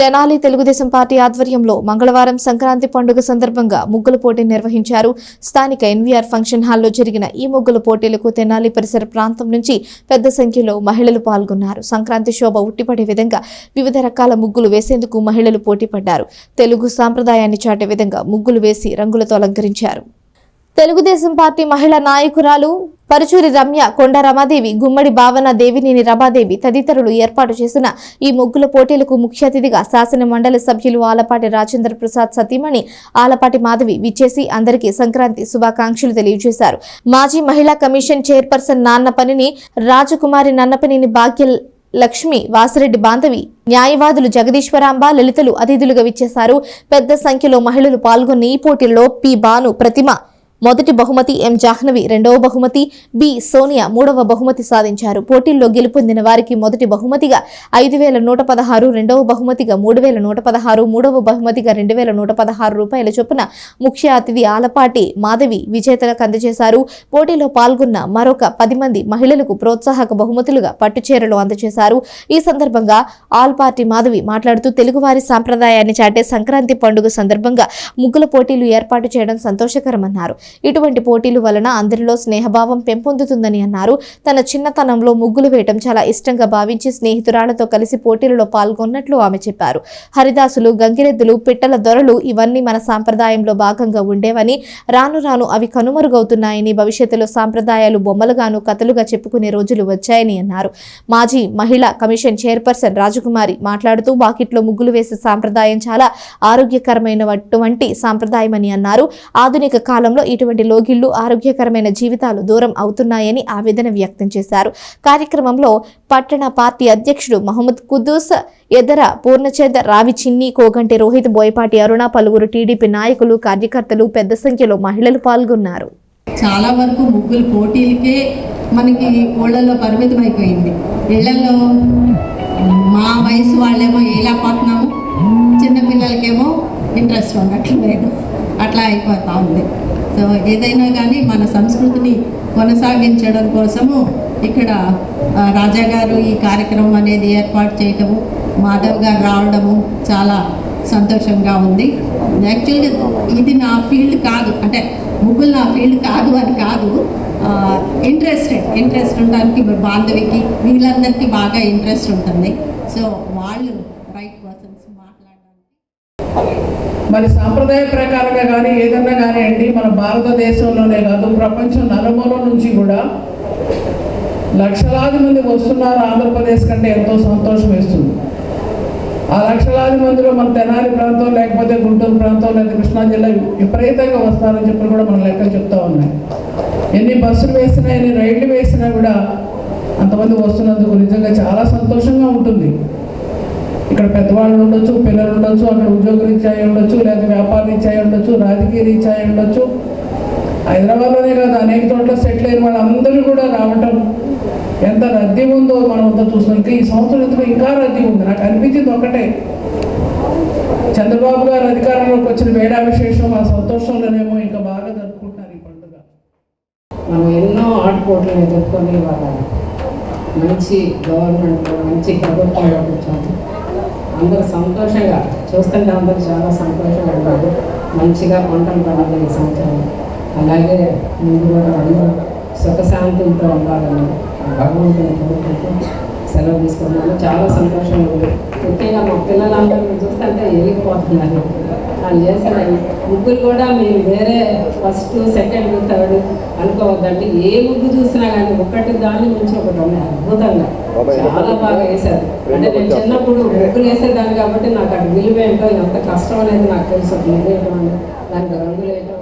Tenali Telugu Desam party ఆధ్వర్యంలో మంగళవారం సంక్రాంతి పండుగ సందర్భంగా ముగ్గుల పోటీ నిర్వహించారు. స్థానిక ఎన్వీఆర్ ఫంక్షన్ హాల్లో జరిగిన ఈ ముగ్గుల పోటీలకు తెనాలి పరిసర ప్రాంతం నుంచి పెద్ద సంఖ్యలో మహిళలు పాల్గొన్నారు. సంక్రాంతి శోభ ఉట్టిపడే విధంగా వివిధ రకాల ముగ్గులు వేసేందుకు మహిళలు పోటీ పడ్డారు తెలుగు సాంప్రదాయాన్ని చాటే విధంగా ముగ్గులు వేసి రంగులతో అలంకరించారు. తెలుగుదేశం పార్టీ మహిళా నాయకురాలు పరుచూరి రమ్య కొండ రమాదేవి గుమ్మడి భావన దేవినేని రమాదేవి తదితరులు ఏర్పాటు చేసిన ఈ ముగ్గుల పోటీలకు ముఖ్య అతిథిగా శాసన మండలి సభ్యులు ఆలపాటి రాజేంద్ర ప్రసాద్ సతీమణి ఆలపాటి మాధవి విచ్చేసి అందరికీ సంక్రాంతి శుభాకాంక్షలు తెలియజేశారు. మాజీ మహిళా కమిషన్ చైర్పర్సన్ నాన్న పనిని రాజకుమారి నన్నపనిని భాగ్య లక్ష్మి వాసిరెడ్డి బాంధవి న్యాయవాదులు జగదీశ్వరాంబ లలితలు అతిథులుగా విచ్చేశారు. పెద్ద సంఖ్యలో మహిళలు పాల్గొన్న ఈ పోటీల్లో పి. బాను ప్రతిమ మొదటి బహుమతి ఎం జాహ్నవి రెండవ బహుమతి బి సోనియా మూడవ బహుమతి సాధించారు. పోటీల్లో గెలుపొందిన వారికి మొదటి బహుమతిగా ఐదు వేల నూట పదహారు రెండవ బహుమతిగా మూడు వేల నూట పదహారు మూడవ బహుమతిగా రెండు వేల నూట పదహారు రూపాయల చొప్పున ముఖ్య అతిథి ఆలపాటి మాధవి విజేతలకు అందజేశారు. పోటీలో పాల్గొన్న మరొక పది మంది మహిళలకు ప్రోత్సాహక బహుమతులుగా పట్టుచీరలు అందజేశారు. ఈ సందర్భంగా ఆల్ పార్టీ మాధవి మాట్లాడుతూ తెలుగువారి సాంప్రదాయాన్ని చాటే సంక్రాంతి పండుగ సందర్భంగా ముగ్గుల పోటీలు ఏర్పాటు చేయడం సంతోషకరమన్నారు. ఇటువంటి పోటీలు వలన అందరిలో స్నేహభావం పెంపొందుతుందని అన్నారు. తన చిన్నతనంలో ముగ్గులు వేయటం చాలా ఇష్టంగా భావించి స్నేహితురాలతో కలిసి పోటీలలో పాల్గొన్నట్లు ఆమె చెప్పారు. హరిదాసులు గంగిరెద్దులు పిట్టల దొరలు ఇవన్నీ మన సాంప్రదాయంలో భాగంగా ఉండేవని రాను రాను అవి కనుమరుగవుతున్నాయని భవిష్యత్తులో సాంప్రదాయాలు బొమ్మలుగాను కథలుగా చెప్పుకునే రోజులు వచ్చాయని అన్నారు. మాజీ మహిళా కమిషన్ చైర్పర్సన్ రాజకుమారి మాట్లాడుతూ వాకిట్లో ముగ్గులు వేసే సాంప్రదాయం చాలా ఆరోగ్యకరమైనటువంటి సాంప్రదాయమని అన్నారు. ఆధునిక కాలంలో ఇటువంటి లోగిళ్ళు ఆరోగ్యకరమైన జీవితాలు దూరం అవుతున్నాయని ఆవేదన వ్యక్తం చేశారు. కార్యక్రమంలో పట్టణ పార్టీ అధ్యక్షుడు మహమ్మద్ కుదూస్ ఎదర పూర్ణచేద రావి చిన్ని కోగంటి రోహిత్ బోయపాటి అరుణ పలువురు టీడీపీ నాయకులు కార్యకర్తలు పెద్ద సంఖ్యలో మహిళలు పాల్గొన్నారు. చాలా వరకు ముగ్గులు పోటీలకే మనకి ఊళ్ళల్లో పరిమితం అయిపోయింది. ఇళ్ళలో మా వయసు వాళ్ళేమో వేయలేకపోతున్నాము చిన్నపిల్లలకేమో ఇంట్రెస్ట్ ఉండట్లేదు. అట్లా అయిపోతూ ఉంది. సో ఏదైనా కానీ మన సంస్కృతిని కొనసాగించడం కోసము ఇక్కడ రాజాగారు రాజా గారు ఈ కార్యక్రమం అనేది ఏర్పాటు చేయటము మాధవ్ గారు రావడము చాలా సంతోషంగా ఉంది. యాక్చువల్గా ఇది నా ఫీల్డ్ కాదు అంటే ముగ్గులు నా ఫీల్డ్ కాదు అని కాదు ఇంట్రెస్టెడ్ ఇంట్రెస్ట్ ఉండడానికి బాంధవికి వీళ్ళందరికీ బాగా ఇంట్రెస్ట్ ఉంటుంది. సో వాళ్ళు మరి సాంప్రదాయ ప్రకారంగా కానీ ఏదన్నా కానివ్వండి మన భారతదేశంలోనే కాదు ప్రపంచం నలుమూల నుంచి కూడా లక్షలాది మంది వస్తున్నారు ఆంధ్రప్రదేశ్ కంటే ఎంతో సంతోషం వేస్తుంది. ఆ లక్షలాది మందిలో మన తెనాలి ప్రాంతం లేకపోతే గుంటూరు ప్రాంతం లేదా కృష్ణా జిల్లా విపరీతంగా వస్తారని చెప్పి కూడా మన లెక్కలు చెప్తా ఉన్నాయి. ఎన్ని బస్సులు వేసినా ఎన్ని రైళ్ళు వేసినా కూడా అంతమంది వస్తున్నందుకు నిజంగా చాలా సంతోషంగా ఉంటుంది. ఇక్కడ పెద్దవాళ్ళు ఉండొచ్చు పిల్లలు ఉండొచ్చు అక్కడ ఉద్యోగ రీత్యా ఉండొచ్చు లేదా వ్యాపార రీత్యా అయి ఉండొచ్చు రీచ్ అయి ఉండొచ్చు. హైదరాబాద్లోనే కాదు అనేక చోట్ల సెటిల్ అయిన వాళ్ళందరూ కూడా రావటం ఎంత రద్దీ ఉందో మనం అంతా చూస్తున్నాం. ఈ సంవత్సరం ఎందుకు ఇంకా రద్దీ ఉంది. నాకు అనిపించింది ఒకటే. చంద్రబాబు గారు అధికారంలోకి వచ్చిన వేడా విశేషం ఆ సంతోషంలోనేమో ఇంకా బాగా జరుపుకుంటున్నారు ఈ పండుగ. మనం ఎన్నో ఆటుపోట్లను ఎదుర్కొని వాళ్ళ మంచి గవర్నమెంట్ మంచి ప్రభుత్వంలో కూర్చొని అందరూ సంతోషంగా చూస్తుంటే అందరూ చాలా సంతోషంగా ఉన్నారు. మంచిగా పంటలు పండుగ ఈ సంవత్సరం. అలాగే ముందు కూడా అందరూ సుఖశాంతులతో ఉండాలని భగవంతుని కోరుకుంటూ సెలవు తీసుకున్నాను. చాలా సంతోషంగా ఉంది. ముఖ్యంగా మా పిల్లలందరూ చూస్తుంటే వెళ్ళిపోతున్నారు. వాళ్ళు ఈ ముగ్గురు కూడా మేము వేరే ఫస్ట్ సెకండ్ థర్డ్ అనుకోవద్దంటే ఏ ముగ్గు చూసినా కానీ ఒకటి దాని నుంచి ఒకటి ఉన్నాయి అద్భుతంగా చాలా బాగా వేశారు. అంటే నేను చిన్నప్పుడు ముగ్గులు వేసేదాన్ని కాబట్టి నాకు అది విలువ ఏంటో ఎంత కష్టం అనేది నాకు తెలుసు. ముగ్గు వేయడం దానికి రంగులు వేయడం